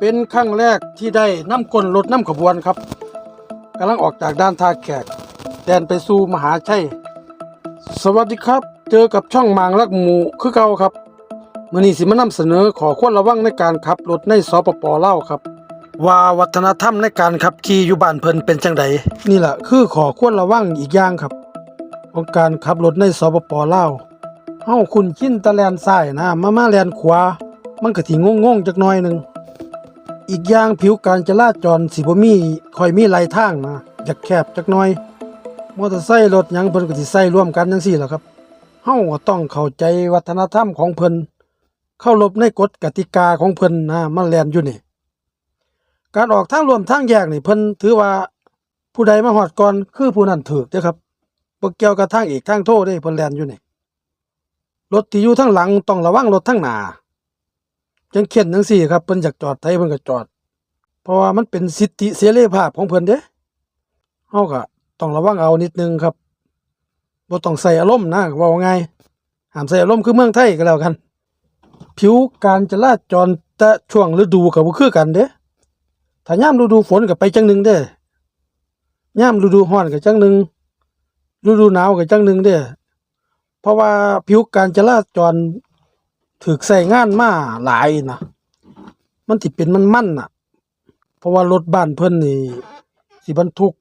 เป็นครั้งแรกที่ได้น้ำกลรถน้ำขบวนครับกำลังออกจากด้านท่าแขก แดนไปสู่มหาชัย สวัสดีครับ เจอกับช่องมางลักหมูคือเก่าครับมื่อนี้สิมานำเสนอขอควรระวังในการขับรถในสปปเล่าครับ ว่าวัฒนธรรมในการขับขี่อยู่บ้านเพิ่นเป็นจังไดนี่แหละคือขอควรระวังอีกอย่างครับของการขับรถในสปปเล่าเฮาคุ้นชินตะแลนซ้ายนะมามาแลนขวามันก็สิงงๆจักหน่อยหนึ่ง อีกอย่างผิวการจราจรสิบ่มีค่อยมีหลายทางนะอยากแคบจักหน่อย มอเตอร์ไซค์รถหยังเพิ่นก็สิใส่ร่วมกันจังซี่ล่ะครับเฮาก็ต้องเข้าใจวัฒนธรรมของเพิ่นเข้ารบในกฎกติกาของเพิ่นนะมันแล่นอยู่นี่ การออกทางรวมทางแยกนี่เพิ่นถือว่าผู้ใดมาฮอดก่อนคือผู้นั้นถูกเด้อครับบ่เกี่ยวกับทางเอกทางโทเด้เพิ่นแล่นอยู่นี่รถที่อยู่ทางหลังต้องระวังรถทางหน้า จังเขียนจังซี่ครับเพิ่นอยากจอดไทยเพิ่นก็จอด เพราะว่ามันเป็นสิทธิเสรีภาพของเพิ่นเด้เฮาก็ต้องระวังเอานิดนึงครับบ่ต้องใส่อารมณ์นะเว่าง่ายห้ามใส่อารมณ์คือเมืองไทยก็แล้วกัน ผิวการจราจรแต่ช่วงฤดูก็บ่คือกันเด้ถ้ายามฤดูฝนก็ไปจังหนึงเด้ยามฤดูร้อนก็จังหนึงฤดูหนาวก็จังหนึงเด้เพราะว่าผิวการจราจร ถูกใส่งานมาหลายนะมันสิเป็นมันมันน่ะ เพราะว่ารถบ้านเพิ่นนี่สิบรรทุก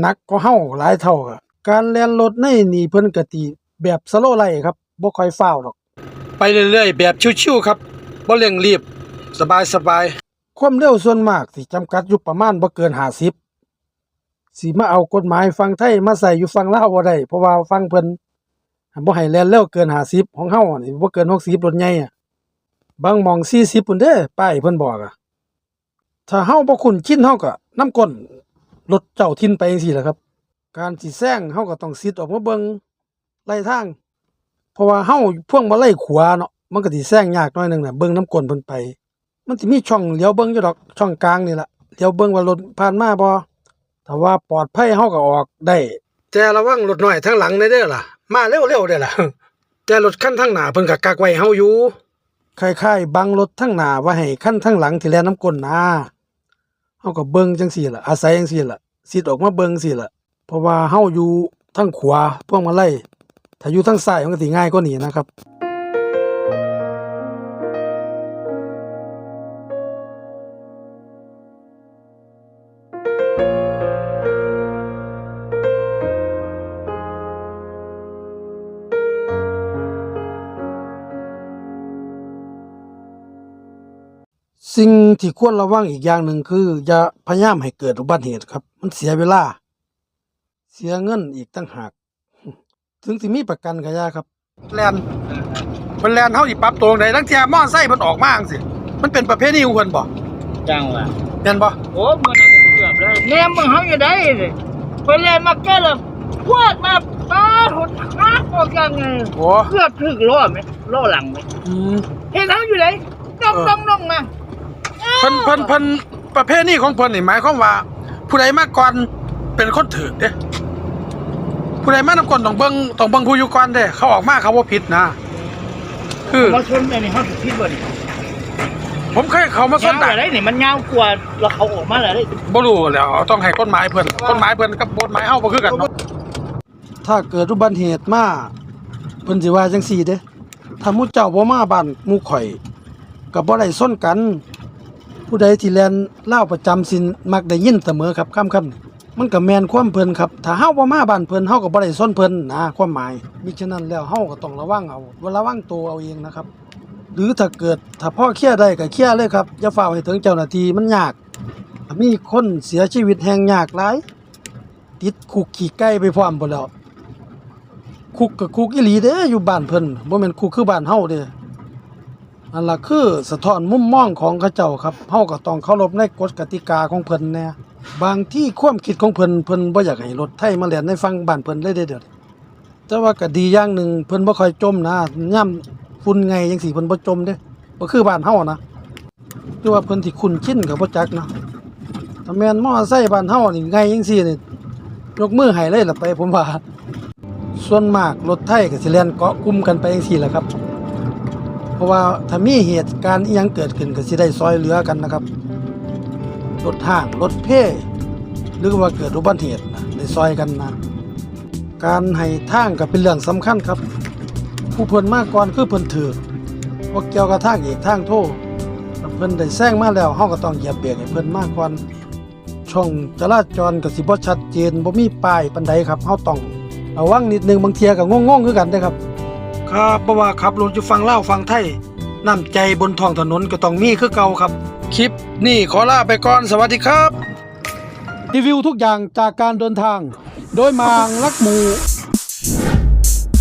หนักก็เฮาหลายเท่าอะการแล่นรถในนี่เพิ่นก็ติแบบสโลว์ไลท์ครับบ่ค่อยฟ้าวดอก ไปเรื่อยๆ แบบชิวๆครับบ่เร่งรีบสบายๆความเร็วส่วนมากสิจำกัดอยู่ประมาณบ่เกิน50สิมาเอากฎหมายฝั่งไทยมาใส่อยู่ฝั่งลาวบ่ได้เพราะว่าฝั่งเพิ่น บ่ให้แล่นเร็วเกิน50ของเฮานี่บ่เกิน60รถใหญ่อะบางหมอง40พุ่นเด้ป้ายเพิ่นบอกอะถ้าเฮาบ่คุ้นชินเฮาก็น้ำก้นรถเจ้าถิ่นไปจังซี่แหละครับ การสิแซงเฮาก็ต้องซิดออกมาเบิ่งไล่ทาง เพราะว่าเฮาพ่วงมาไลัยขวาเนาะมันก็สิแซงยากหน่อยหนึงน่ะเบิ่งน้ำก้นเพิ่นไป มันสิมีช่องเลี้ยวเบิ่งอยู่ดอกช่องกลางนี่ล่ะเลี้ยวเบิ่งว่ารถผ่านมาบ่ถ้าว่าปลอดภัยเฮาก็ออกได้แต่ระวังรถน้อยทางหลังได้เด้อล่ะ มาเร็วๆได้ล่ะแต่รถคันทางหน้าเพิ่นก็กักไว้เฮาอยู่คล้ายๆบังรถทางหน้าไว้ให้คันทางหลังที่แล่นน้ำก้นนะเฮาก็เบิ่งจังซี่ล่ะ อาศัยจังซี่ล่ะสิออกมาเบิ่งซี่ล่ะ เพราะว่าเฮาอยู่ทางขวาพวกมาไล่ถ้าอยู่ทางซ้ายมันก็สิง่ายกว่านี้นะครับ ที่ควรระวังอีกอย่างหนึ่งคืออย่าพยายามให้เกิดอุบัติเหตุครับ มันเสียเวลา เสียเงินอีกตั้งหาก ถึงสิมีประกันก็ยาครับแลนเพิ่นแลนเฮาสิปรับตัวจั่งใดทั้งที่มอไซค์เพิ่นออกมาจังซี่มันเป็นประเภทนี้ของเพิ่นบ่จังว่ะแม่นบ่โอ้มันน่ะเกือบเลยแม่มึงเฮาอยู่ได้เลยไปเล่นมาแก้ละพวดมาป้าหดฮักออกยังไงโอ้เกือบถึงล้อไหมล้อหลังไหมอืมเห็นเฮาอยู่ไหนน้องเออน้องน้องมา เพิ่นเพิ่นเพิ่นประเภทนี้ของเพิ่นนี่หมายความว่า ผู้ใดมาก่อนเป็นคนถูกเด้ผู้ใดมานำก่อนต้องเบิ่งต้องเบิ่งผู้อยู่ก่อนเด้เขาออกมาเขาบ่ผิดนะ คือมาชนไอ้นี่เฮาสิคิดว่านี่ผมเคยเขามาสนยาวดักอะไรนี่มันยาวกว่าแล้วเขาออกมาแล้วได้บ่รู้แหล้วต้องให้กฎหมายเพิ่นกฎหมายเพิ่นกับกฎหมายเฮาบ่คือกันเนาะถ้าเกิดอุบัติเหตุมาเพิ่นสิว่าจังซี่เด้ถ้าหมู่เจ้าบ่มาบ้านหมู่ข่อยก็บ่ได้ซนกัน ผู้ใดที่แล่นเล่าประจำสินมักได้ยินเสมอครับคำคำมันก็แมนความเพลินครับถ้าเฮาบ่มาบ้านเพลินเฮาก็บ่ได้ซนเพลินนะความหมายมิฉะนั้นแล้วเฮาก็ต้องระวังเอาระวังตัวเอาเองนะครับ หรือถ้าเกิดถ้าพ่อเคลียร์ได้ก็เคลียร์เลยครับอย่าฝ้าวให้ถึงเจ้าหน้าที่มันยากมีคนเสียชีวิตแห่งยากหลายติดคุกขี่ไก่ไปพร้อมหมดแล้วคุกกับคุกอีหลีเด้อยู่บ้านเพิ่นบ่แม่นคุกคือบ้านเฮาเด้ อันล่ะคือสะท้อนมุมมองของเขาเจ้าครับเฮาก็ต้องเคารพในกฎกติกาของเพิ่นแน่บางที่ความคิดของเพิ่นเพิ่นบ่อยากให้รถไทยมาแล่นในฝั่งบ้านเพิ่นเลยเด้อเด้อแต่ว่าก็ดีอย่างหนึงเพิ่นบ่ค่อยจมนะย่ํฝุ่นไงจังซี่เพิ่นบ่จมเด้บ่คือบ้านเฮานะคือว่าเพิ่นสิคุ้นชินกับบ่จักนะถ้าแม่นมอไซค์บ้านเฮานี่ไงจังซี่นี่ยกมือให้เลยล่ะไปผมว่าส่วนมากรถไทยก็สิแล่นเกาะกลุ่มกันไปจังซี่แหละครับ ราะว่าถ้ามีเหตุการณ์ยังเกิดขึ้นก็สิได้ซอยเหลือกันนะครับรถห้างรถเพ่หรือว่าเกิดอุบัติเหตุนะได้ซอยกันนะการให้ทางก็เป็นเรื่องสำคัญครับ ผู้เพิ่นมากก่อนคือเพิ่นถือว่าเกี่ยวกับทางเอกทางโทถ้าเพิ่นได้แซงมาแล้วเฮาก็ต้องเหยียบเบรกให้เพิ่นมากก่อนช่องจราจรก็สิบ่ชัดเจนบ่มีป้ายปานใดครับเฮาต้องระวังนิดนึงบางเทียก็งงๆคือกันเด้ครับ ครับเพราะว่าขับรถอยู่ฟังเล่าฟังไทยน้ำใจบนท้องถนนก็ต้องมีคือเก่าครับ คลิปนี่ขอลาไปก่อนสวัสดีครับ รีวิวทุกอย่างจากการเดินทาง โดยมางลักหมู